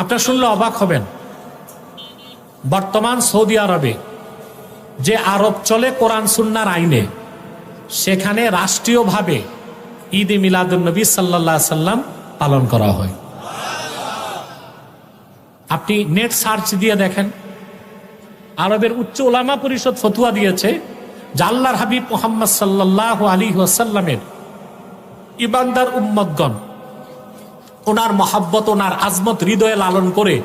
আপনার শুনলে অবাক হবেন। বর্তমান সৌদি আরবে যে আরব চলে কোরআন সুন্নার আইনে, সেখানে রাষ্ট্রীয়ভাবে ঈদ এ মিলাদুন্নবী সাল্লাহ সাল্লাম পালন করা হয়। আপনি নেট সার্চ দিয়ে দেখেন, আরবের উচ্চ ওলামা পরিষদ ফতুয়া দিয়েছে যে আল্লাহর হাবিব মোহাম্মদ সাল্লাহ আলী ওয়াসাল্লামের ইবান্দার উম্মদগণ ওনার মহাব্বত, ওনার আজমত হৃদয়ে লালন করে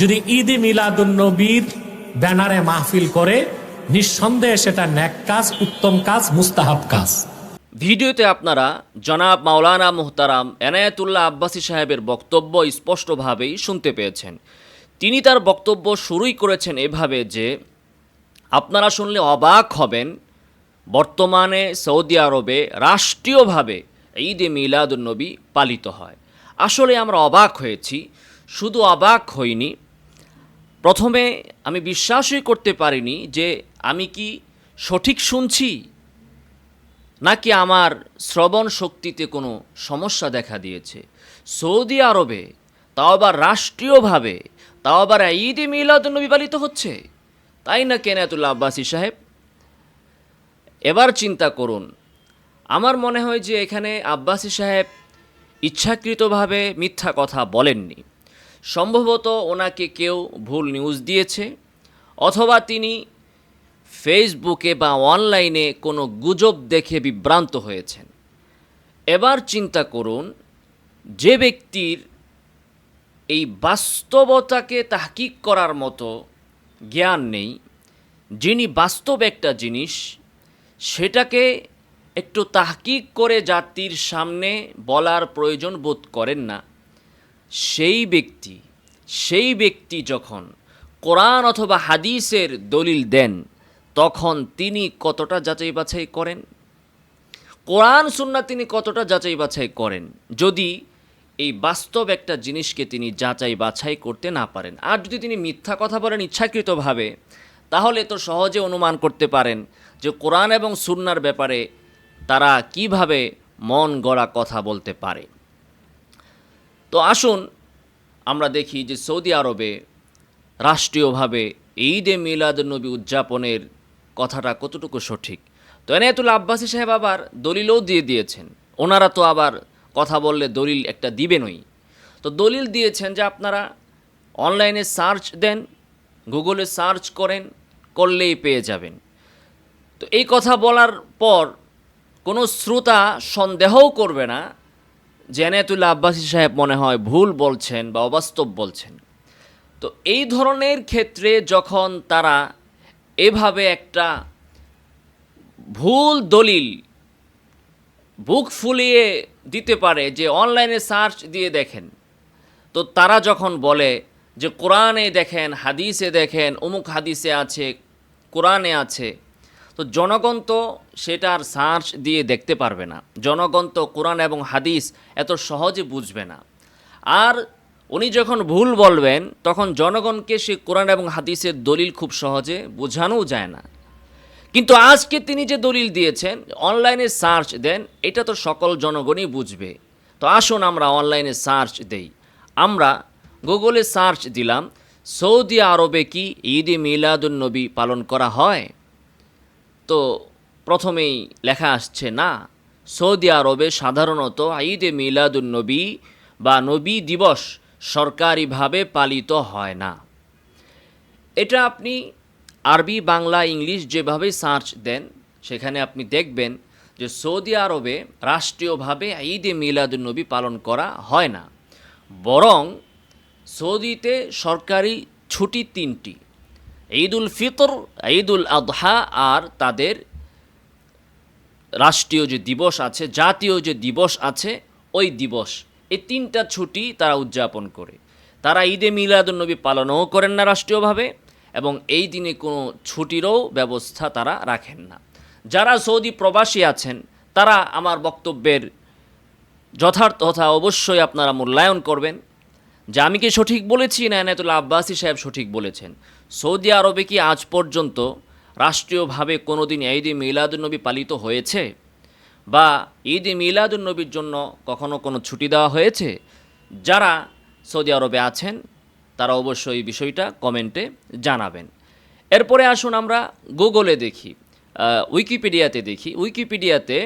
যদি ঈদ মিলাদুন্নবীর ব্যানারে মাহফিল করে, নিঃসন্দেহে সেটা ন্যাক কাজ, উত্তম কাজ, মুস্তাহাব কাজ। ভিডিওতে আপনারা জনাব মাওলানা মুহতারাম এনায়েতুল্লাহ আব্বাসী সাহেবের বক্তব্য স্পষ্টভাবেই শুনতে পেয়েছেন। তিনি তার বক্তব্য শুরুই করেছেন এভাবে যে, আপনারা শুনলে অবাক হবেন, বর্তমানে সৌদি আরবে রাষ্ট্রীয়ভাবে ঈদ এ মিলাদুন্নবী পালিত হয়। আসলে আমরা অবাক হয়েছি। শুধু অবাক হইনি। প্রথমে আমি বিশ্বাসই করতে পারিনি যে আমি কি সঠিক শুনছি, নাকি আমার শ্রবণ শক্তিতে কোনো সমস্যা দেখা দিয়েছে। সৌদি আরবে, তাও আবার রাষ্ট্রীয়ভাবে, তাও আবার ঈদ মিলাদুন্নবী পালিত হচ্ছে। তাই না কেনাতুল্লা আব্বাসী সাহেব? এবার চিন্তা করুন। আমার মনে হয় যে এখানে আব্বাসী সাহেব ইচ্ছাকৃতভাবে মিথ্যা কথা বলেননি। সম্ভবত ওনাকে কেউ ভুল নিউজ দিয়েছে, অথবা তিনি ফেসবুকে বা অনলাইনে কোনো গুজব দেখে বিভ্রান্ত হয়েছেন। এবার চিন্তা করুন, যে ব্যক্তির এই বাস্তবতাকে তাহকিক করার মতো জ্ঞান নেই, যিনি বাস্তব একটা জিনিস, সেটাকে একটু তাহকিক করে জাতির সামনে বলার প্রয়োজন বোধ করেন না। সেই ব্যক্তি সেই ব্যক্তি যখন কোরআন অথবা হাদিসের দলিল দেন, তখন তিনি কতটা যাচাই বাছাই করেন? কোরআন সুন্না তিনি কতটা যাচাই বাছাই করেন? যদি এই বাস্তব একটা জিনিসকে তিনি যাচাই বাছাই করতে না পারেন, আর যদি তিনি মিথ্যা কথা বলেন ইচ্ছাকৃতভাবে, তাহলে তো সহজে অনুমান করতে পারেন যে কোরআন এবং সুন্নার ব্যাপারে তারা কীভাবে মন গড়া কথা বলতে পারে? তো আসুন আমরা দেখি যে সৌদি আরবে রাষ্ট্রীয়ভাবে ঈদ এ মিলাদুন্নবী উদযাপনের কথাটা কতটুকু সঠিক? তো এনায়তুল আব্বাসী সাহেব আবার দলিলও দিয়ে দিয়েছেন। ওনারা তো আবার কথা বললে দলিল একটা দিবেনই তো দলিল দিয়েছেন যে আপনারা অনলাইনে সার্চ দেন, গুগলে সার্চ করেন, করলেই পেয়ে যাবেন। তো এই কথা বলার পর কোনো শ্রোতা সন্দেহও করবে না। যে এনায়তুল্লাহ আব্বাসী সাহেব মনে হয় ভুল বলছেন বা অবাস্তব বলছেন। তো এই ধরনের ক্ষেত্রে যখন তারা এভাবে একটা ভুল দলিল বুক ফুলিয়ে দিতে পারে যে অনলাইনে সার্চ দিয়ে দেখেন, তো তারা যখন বলে যে কোরআনে দেখেন, হাদিসে দেখেন, অমুক হাদিসে আছে, কোরআনে আছে তো জনগণ তো সেটার সার্চ দিয়ে দেখতে পারবে না। জনগণ তো কোরআন এবং হাদিস এত সহজে বুঝবে না। আর উনি যখন ভুল বলবেন, তখন জনগণকে সে কোরআন এবং হাদিসের দলিল খুব সহজে বোঝানোও যায় না। কিন্তু আজকে তিনি যে দলিল দিয়েছেন, অনলাইনে সার্চ দেন, এটা তো সকল জনগণই বুঝবে। তো আসুন আমরা অনলাইনে সার্চ দেই। আমরা গুগলে সার্চ দিলাম, সৌদি আরবে কি ঈদ মিলাদুন্নবী পালন করা হয়? তো প্রথমেই লেখা আসছে না, সৌদি আরবে সাধারণত ঈদ মিলাদুন্নবী বা নবী দিবস সরকারিভাবে পালিত হয় না। এটা আপনি আরবি, বাংলা, ইংলিশ যেভাবে সার্চ দেন, সেখানে আপনি দেখবেন যে সৌদি আরবে রাষ্ট্রীয়ভাবে ঈদ মিলাদুন্নবী পালন করা হয় না। বরং সৌদিতে সরকারি ছুটি তিনটি ঈদ উল ফিতর ঈদ উল আদহা আর তাদের রাষ্ট্রীয় যে দিবস আছে, জাতীয় যে দিবস আছে, ওই দিবস, এই তিনটা ছুটি তারা উদযাপন করে। তারা ঈদে মিলাদুন্নবী পালনও করেন না রাষ্ট্রীয়ভাবে এবং এই দিনে কোনো ছুটিরও ব্যবস্থা তারা রাখেন না। যারা সৌদি প্রবাসী আছেন, তারা আমার বক্তব্যের যথার্থতা অবশ্যই আপনারা মূল্যায়ন করবেন। যে আমি কি সঠিক বলেছি না এনায়তুল্লাহ আব্বাসী সাহেব সঠিক বলেছেন? সৌদি আরবে কি আজ পর্যন্ত রাষ্ট্রীয়ভাবে কোনো দিন ঈদ মিলাদুন্নবী পালিত হয়েছে? বা ঈদ মিলাদুন্নবীর জন্য কখনো কোনো ছুটি দেওয়া হয়েছে? যারা সৌদি আরবে আছেন, তারা অবশ্যই বিষয়টা কমেন্টে জানাবেন। এরপরে আসুন আমরা গুগলে দেখি উইকিপিডিয়াতে দেখি। উইকিপিডিয়াতে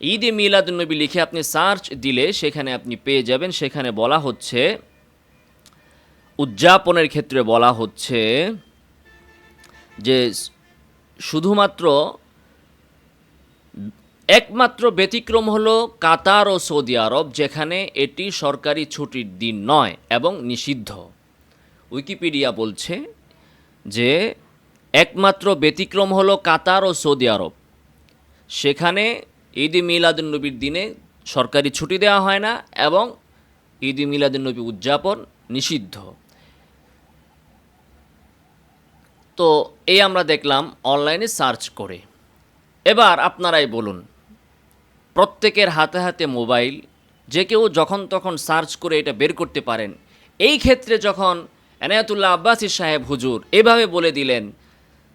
ঈদ মিলাদুন্নবী লিখে আপনি সার্চ দিলে সেখানে আপনি পেয়ে যাবেন। সেখানে বলা হচ্ছে উদযাপনের ক্ষেত্রে বলা হচ্ছে যে শুধুমাত্র একমাত্র ব্যতিক্রম হলো কাতার ও সৌদি আরব, যেখানে এটি সরকারি ছুটির দিন নয় এবং নিষিদ্ধ। উইকিপিডিয়া বলছে যে একমাত্র ব্যতিক্রম হলো কাতার ও সৌদি আরব। সেখানে ঈদ মিলাদুন্নবীর দিনে সরকারি ছুটি দেওয়া হয় না এবং ঈদ মিলাদুন্নবী উদযাপন নিষিদ্ধ। তো এই আমরা দেখলাম অনলাইনে সার্চ করে। এবার আপনারাই বলুন, প্রত্যেকের হাতে হাতে মোবাইল, যে কেউ যখন তখন সার্চ করে এটা বের করতে পারেন। এই ক্ষেত্রে যখন এনায়াতুল্লাহ আব্বাসী সাহেব হুজুর এভাবে বলে দিলেন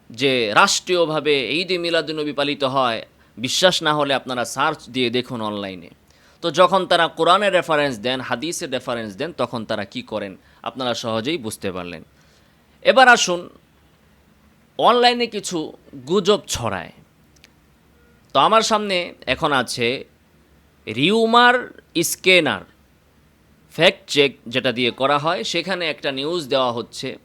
যে, রাষ্ট্রীয়ভাবে ঈদ এ মিলাদুন্নবী পালিত হয়, বিশ্বাস না হলে আপনারা সার্চ দিয়ে দেখুন অনলাইনে। তো যখন তারা কোরআনের রেফারেন্স দেন, হাদিসের রেফারেন্স দেন, তখন তারা কি করেন? আপনারা সহজেই বুঝতে পারলেন। এবার আসুন অনলাইনে কিছু গুজব ছড়ায়। তো আমার সামনে এখন আছে রিউমার স্কেনার ফ্যাক্ট চেক যেটা দিয়ে করা হয়। সেখানে একটা নিউজ দেওয়া হচ্ছে,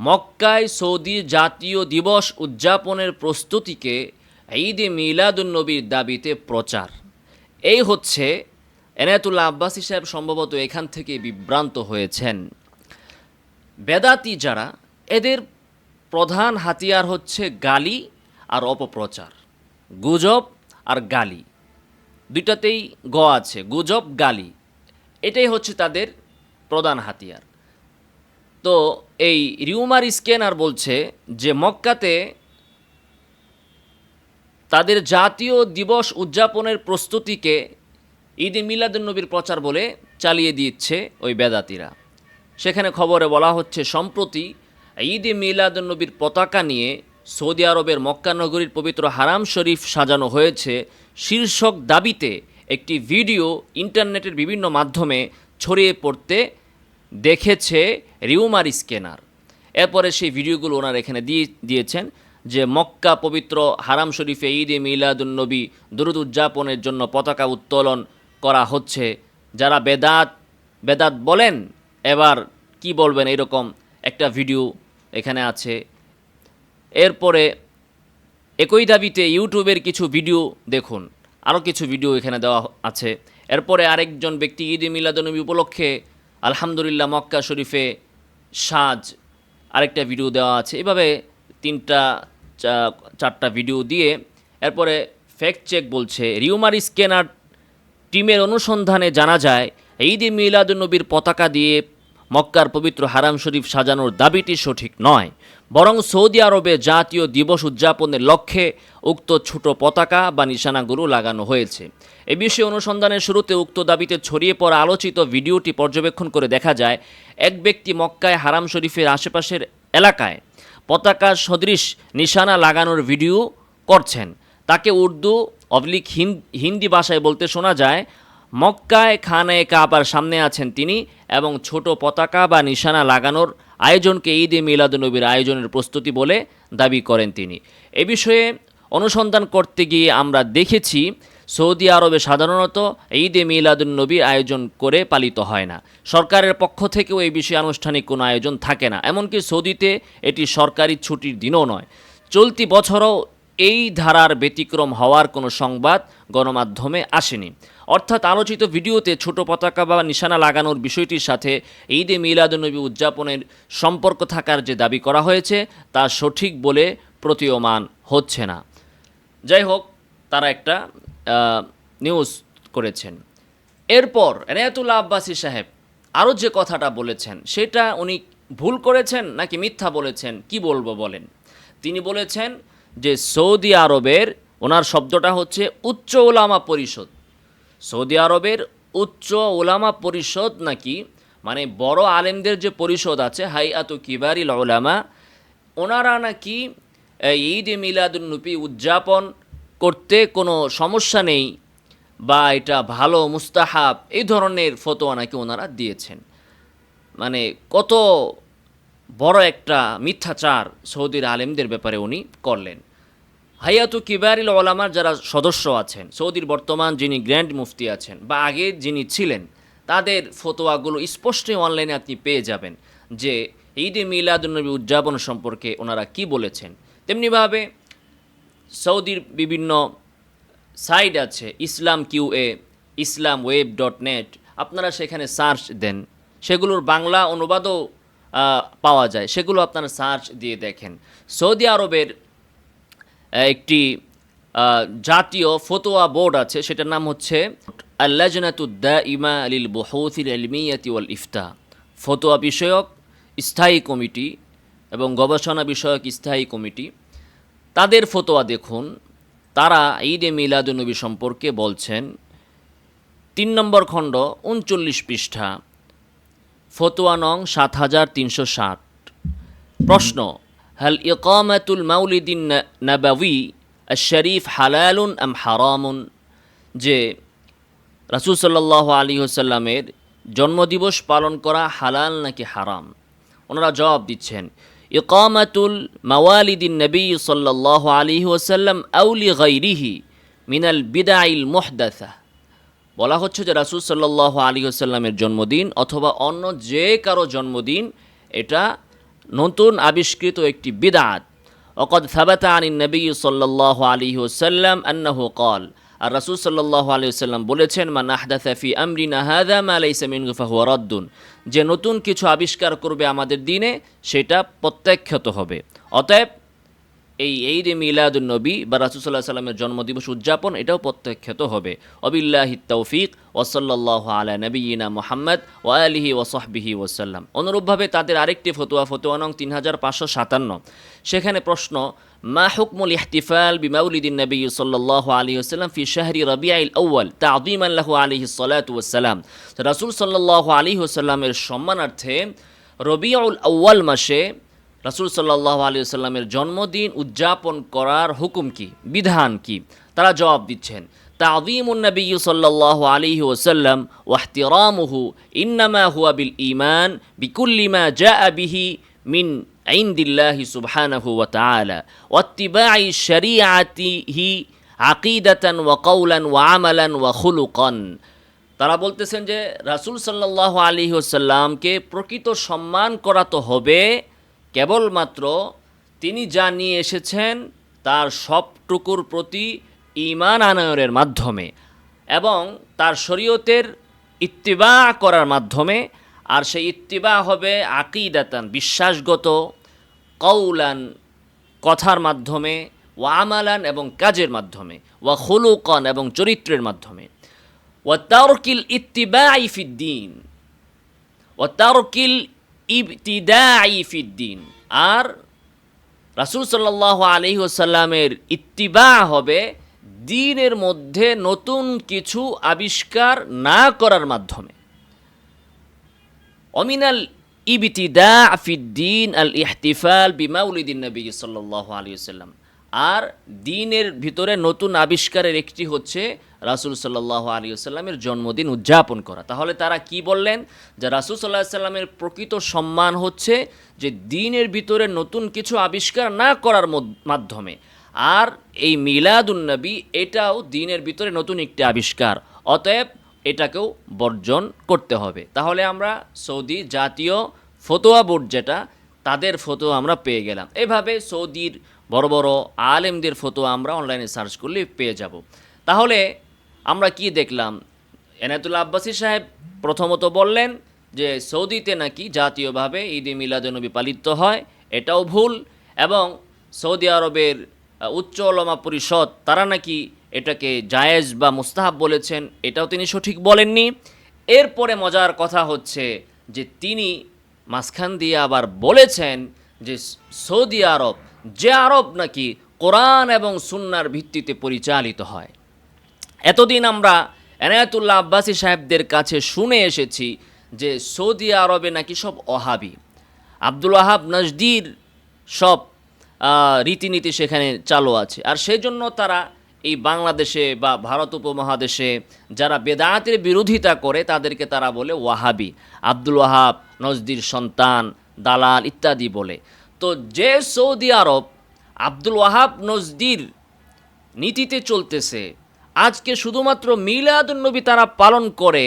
মক্কায় সৌদি জাতীয় দিবস উদযাপনের প্রস্তুতিকে ঈদ মিলাদুন্নবীর দাবিতে প্রচার। এই হচ্ছে এনায়তুল্লাহ আব্বাসী সাহেব সম্ভবত এখান থেকে বিভ্রান্ত হয়েছেন। বেদাতি যারা, এদের প্রধান হাতিয়ার হচ্ছে গালি আর অপপ্রচার। গুজব আর গালি। দুইটাতেই গ আছে, গুজব, গালি। এটাই হচ্ছে তাদের প্রধান হাতিয়ার। তো এই রিউমার স্ক্যানার বলছে যে মক্কাতে তাদের জাতীয় দিবস উদযাপনের প্রস্তুতিকে ঈদ মিলাদুন্নবীর প্রচার বলে চালিয়ে দিচ্ছে ওই বেদাতিরা। সেখানে খবরে বলা হচ্ছে, সম্প্রতি ঈদ মিলাদুন্নবীর পতাকা নিয়ে সৌদি আরবের মক্কা নগরীর পবিত্র হারাম শরীফ সাজানো হয়েছে। শীর্ষক দাবিতে একটি ভিডিও ইন্টারনেটের বিভিন্ন মাধ্যমে ছড়িয়ে পড়তে দেখেছে রিউমার স্ক্যানার। এরপরে সেই ভিডিওগুলো ওনারা এখানে দিয়ে, দিয়েছেন যে মক্কা পবিত্র হারাম শরীফে ঈদ এ মিলাদুন্নবী দুরুদ উদযাপনের জন্য পতাকা উত্তোলন করা হচ্ছে। যারা বেদাত বেদাত বলেন, এবার কি বলবেন এরকম একটা ভিডিও এখানে আছে। এরপরে একই দাবিতে ইউটিউবের কিছু ভিডিও দেখুন। আরও কিছু ভিডিও এখানে দেওয়া আছে। এরপরে আরেকজন ব্যক্তি ঈদ মিলাদনবী উপলক্ষে আলহামদুলিল্লাহ মক্কা শরীফে সাজ আরেকটা ভিডিও দেওয়া আছে। এভাবে তিনটা চারটা ভিডিও দিয়ে এরপরে ফ্যাক্ট চেক বলছে, রিউমার স্ক্যানার টিমের অনুসন্ধানে জানা যায়, ঈদ এ মিলাদুন্নবীর পতাকা দিয়ে মক্কার পবিত্র হারাম শরীফ সাজানোর দাবিটি সঠিক নয়। বরং সৌদি আরবে জাতীয় দিবস উদযাপনের লক্ষ্যে উক্ত ছোট পতাকা বা নিশানাগুলো লাগানো হয়েছে। এ বিষয়ে অনুসন্ধানের শুরুতে উক্ত দাবিতে ছড়িয়ে পড়া আলোচিত ভিডিওটি পর্যবেক্ষণ করে দেখা যায়, এক ব্যক্তি মক্কায় হারাম শরীফের আশেপাশের এলাকায় পতাকা সদৃশ নিশানা লাগানোর ভিডিও করছেন। তাকে উর্দু, অবলিক হিন্দি ভাষায় বলতে শোনা যায় মক্কায় খানে কাবার সামনে আছেন তিনি এবং ছোট পতাকা বা নিশানা লাগানোর আয়োজনকে ঈদ এ মিলাদুনবীর আয়োজনের প্রস্তুতি বলে দাবি করেন তিনি। এ বিষয়ে অনুসন্ধান করতে গিয়ে আমরা দেখেছি, সৌদি আরবে সাধারণত ঈদ এ মিলাদুন্নবী আয়োজন করে পালিত হয় না। সরকারের পক্ষ থেকেও এই বিষয়ে আনুষ্ঠানিক কোনো আয়োজন থাকে না। এমনকি সৌদিতে এটি সরকারি ছুটির দিনও নয়। চলতি বছরও এই ধারার ব্যতিক্রম হওয়ার কোনো সংবাদ গণমাধ্যমে আসেনি। অর্থাৎ আলোচিত ভিডিওতে ছোট পতাকা বা নিশানা লাগানোর বিষয়টির সাথে ঈদে এ মিলাদুন্নবী উদযাপনের সম্পর্ক থাকার যে দাবি করা হয়েছে, তা সঠিক বলে প্রতীয়মান হচ্ছে না। যাই হোক, তারা একটা নিউজ করেছেন। এরপর এনায়াতুল্লাহ আব্বাসী সাহেব আরও যে কথাটা বলেছেন, সেটা উনি ভুল করেছেন নাকি মিথ্যা বলেছেন, কি বলব বলেন? তিনি বলেছেন যে সৌদি আরবের, ওনার শব্দটা হচ্ছে উচ্চ ওলামা পরিষদ। সৌদি আরবের উচ্চ ওলামা পরিষদ নাকি মানে বড় আলেমদের যে পরিষদ আছে হাই আত কিবারিল ওলামা, ওনারা নাকি ঈদ মিলাদুন্নবী উদযাপন করতে কোনো সমস্যা নেই বা এটা ভালো, মুস্তাহাব, এই ধরনের ফতোয়া নাকি ওনারা দিয়েছেন। মানে কত বড় একটা মিথ্যাচার সৌদির আলেমদের ব্যাপারে উনি করলেন। হায়াতু কিবারিল ওলামার যারা সদস্য আছেন, সৌদির বর্তমান যিনি গ্র্যান্ড মুফতি আছেন বা আগে যিনি ছিলেন, তাদের ফতোয়াগুলো স্পষ্টই অনলাইনে আপনি পেয়ে যাবেন যে ঈদে মিলাদুলনবী উদযাপন সম্পর্কে ওনারা কি বলেছেন। তেমনিভাবে সৌদির বিভিন্ন সাইট আছে, Islam Q A Islam web dot net, আপনারা সেখানে সার্চ দেন। সেগুলোর বাংলা অনুবাদও পাওয়া যায়। সেগুলো আপনারা সার্চ দিয়ে দেখেন। সৌদি আরবের একটি জাতীয় ফতোয়া বোর্ড আছে, সেটার নাম হচ্ছে আল্লাজনাতুদ্দা ইমা আলিল বহৌথিল আলমিয়াতি ওয়াল ইফতা ফতোয়া বিষয়ক স্থায়ী কমিটি এবং গবেষণা বিষয়ক স্থায়ী কমিটি, তাদের ফতোয়া দেখুন। তারা ঈদে মিলাদুনবী সম্পর্কে বলছেন, তিন নম্বর খণ্ড, উনচল্লিশ পৃষ্ঠা, ফতোয়া নং সাত হাজার তিনশো ষাট প্রশ্ন হাল ইকামাতুল মাউলিদিন নাবাবি শরীফ হালালুন আম হারামুন যে রাসূল সাল্লাল্লাহু আলী হোসাল্লামের জন্মদিবস পালন করা হালাল নাকি হারাম? ওনারা জবাব দিচ্ছেন, ইকামাতুল মাওয়ালিদিন নবী সাল্লাল্লাহু আলী ওসাল্লাম আউলি গাইরিহি মিনাল বিদাইল মুহদাসা। বলা হচ্ছে যে রাসূল সাল্লাল্লাহু আলী আসাল্লামের জন্মদিন অথবা অন্য যে কারও জন্মদিন এটা নতুন আবিষ্কৃত একটি বিদাত। অকদ সাবাতা আনী নবী সাল্লাহ আলী ওসাল্লাম আন্নাহু কল আর রাসুল সাল্লাহ আলী সাল্লাম বলেছেন মা নাহদা সাফি আমরিনা হাদাম আলাই সামিন গুফাহুয়া যে নতুন কিছু আবিষ্কার করবে আমাদের দিনে, সেটা প্রত্যাখ্যাত হবে। অতএব এই ঈদ মিলাদুন নবী বা রাসুসাল্লাহ সাল্লামের জন্মদিবস উদযাপন, এটাও প্রত্যাখ্যাত হবে। অবিল্লাহি তৌফিক ওসল্লাহ আলা নবীনা মোহাম্মদ ও আলিহি ওসহবিহি ওসাল্লাম অনুরূপভাবে তাদের আরেকটি ফতোয়া ফতোয়া নং তিন হাজার পাঁচশো সাতান্ন। সেখানে প্রশ্ন, মা হুকমুল ইহতিফাল বিমাউলিদিন নবী সাল্লাহ আলী ওসাল্লাম ফি শাহরি রবিআল আউ্য়াল তাদিম আল্লাহ আলিহি সালাত ওসাল্লাম রাসুল সাল্লাহ আলী ওসাল্লামের সম্মানার্থে রবিউল আউ্য়াল মাসে রাসুল সাল্লাহ আলী সাল্লামের জন্মদিন উদযাপন করার হুকুম কি বিধান কি তারা জবাব দিচ্ছেন تعظيم النبي صلى الله عليه وسلم واحترامه إنما هو بالإيمان بكل ما جاء به من عند الله سبحانه وتعالى واتباع شريعته عقيدة وقولا وعملا وخلقا তারা বলতেছেন যে রাসূল সাল্লাহ আলী ওসাল্লামকে প্রকৃত সম্মান করা তো হবে কেবলমাত্র তিনি যা নিয়ে এসেছেন তার সবটুকুর প্রতি ঈমান আনয়নের মাধ্যমে এবং তার শরীয়তের ইত্তিবা করার মাধ্যমে, আর সেই ইত্তিবা হবে আকিদাতান, বিশ্বাসগত কৌলান কথার মাধ্যমে, ওয়া আমালান এবং কাজের মাধ্যমে, ওয়া খুলুকন এবং চরিত্রের মাধ্যমে। ওয়া তারকিল ইত্তিবাই ফিদ্দিন ওয়া তারকিল ইবতিদাই ফিদ্দিন। আর রাসুল সাল্লাহ আলহি ওসাল্লামের ইত্তিবা হবে দিনের মধ্যে নতুন কিছু আবিষ্কার না করার মাধ্যমে। অমিনাল ইবতিদা আফিদ্দিন আল ইহতিফাল বিমাউলিদিন নবী সাল্লাহ আলী ওয়াসাল্লাম। আর দিনের ভিতরে নতুন আবিষ্কারের একটি হচ্ছে রাসূল সাল্লাল্লাহু আলী জন্মদিন উদযাপন করা। তাহলে তারা কি বললেন? যে রাসূল সাল্লাহ সাল্লামের প্রকৃত সম্মান হচ্ছে যে দিনের ভিতরে নতুন কিছু আবিষ্কার না করার মাধ্যমে। আর এই মিলাদুন্নবী এটাও দিনের ভিতরে নতুন একটি আবিষ্কার। অতএব এটাকেও বর্জন করতে হবে। তাহলে আমরা সৌদি জাতীয় ফতোয়া বোর্ড যেটা, তাদের ফতোয়া আমরা পেয়ে গেলাম। এভাবে সৌদির বড় বড় আলেমদের ফটো আমরা অনলাইনে সার্চ করলে পেয়ে যাব। তাহলে আমরা কি দেখলাম? এনায়তুল্লা আব্বাসী সাহেব প্রথমত বললেন যে সৌদিতে নাকি জাতীয়ভাবে ঈদ মিলাদনবী পালিত হয়, এটাও ভুল এবং সৌদি আরবের উচ্চ ওলামা পরিষদ তারা নাকি এটাকে জায়েজ বা মুস্তাহাব বলেছেন, এটাও তিনি সঠিক বলেননি। এরপরে মজার কথা হচ্ছে যে তিনি মাঝখান দিয়ে আবার বলেছেন যে সৌদি আরব যে আরব নাকি কোরআন এবং সুন্নার ভিত্তিতে পরিচালিত হয়। এতদিন আমরা এনায়াতুল্লাহ আব্বাসী সাহেবদের কাছে শুনে এসেছি যে সৌদি আরবে নাকি সব অহাবি। আব্দুল ওয়াহাব নজদির সব রীতিনীতি সেখানে চালু আছে। আর সেই জন্য তারা এই বাংলাদেশে বা ভারত উপমহাদেশে যারা বেদাতের বিরোধিতা করে তাদেরকে তারা বলে ওয়াহাবি। আব্দুল ওয়াহাব, নজদির সন্তান, দালাল ইত্যাদি বলে। তো যে সৌদি আরব আব্দুল ওয়াহাব নজদির নীতিতে চলতেছে, আজকে শুধুমাত্র মিলাদুন্নবী তারা পালন করে,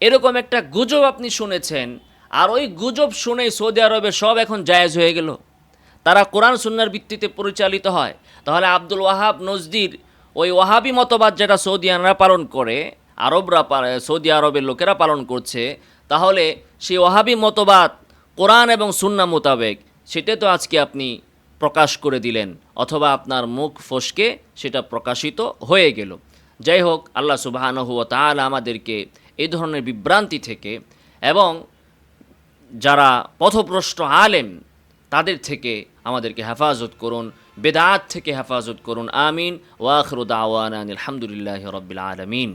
এরকম একটা গুজব আপনি শুনেছেন, আর ওই গুজব শুনেই সৌদি আরবে সব এখন জায়েজ হয়ে গেল। তারা কোরআন সুন্নার ভিত্তিতে পরিচালিত হয়। তাহলে আব্দুল ওয়াহাব নজদির ওই ওয়াহাবি মতবাদ যেটা সৌদি সৌদিয়ানরা পালন করে, আরবরা সৌদি আরবের লোকেরা পালন করছে, তাহলে সেই ওয়াহাবি মতবাদ কোরআন এবং সুন্না মোতাবেক সেটা তো আজকে আপনি প্রকাশ করে দিলেন, অথবা আপনার মুখ ফসকে সেটা প্রকাশিত হয়ে গেল। যাই হোক, আল্লাহ সুবাহানহু তাহলে আমাদেরকে এই ধরনের বিভ্রান্তি থেকে এবং যারা পথভ্রষ্ট আলেম, তাদের থেকে আমাদেরকে হেফাজত করুন, বেদাত থেকে হেফাজত করুন। আমিন। ওয়াখরুদ আওয়ান আলহামদুলিল্লাহ রবিল আলমিন।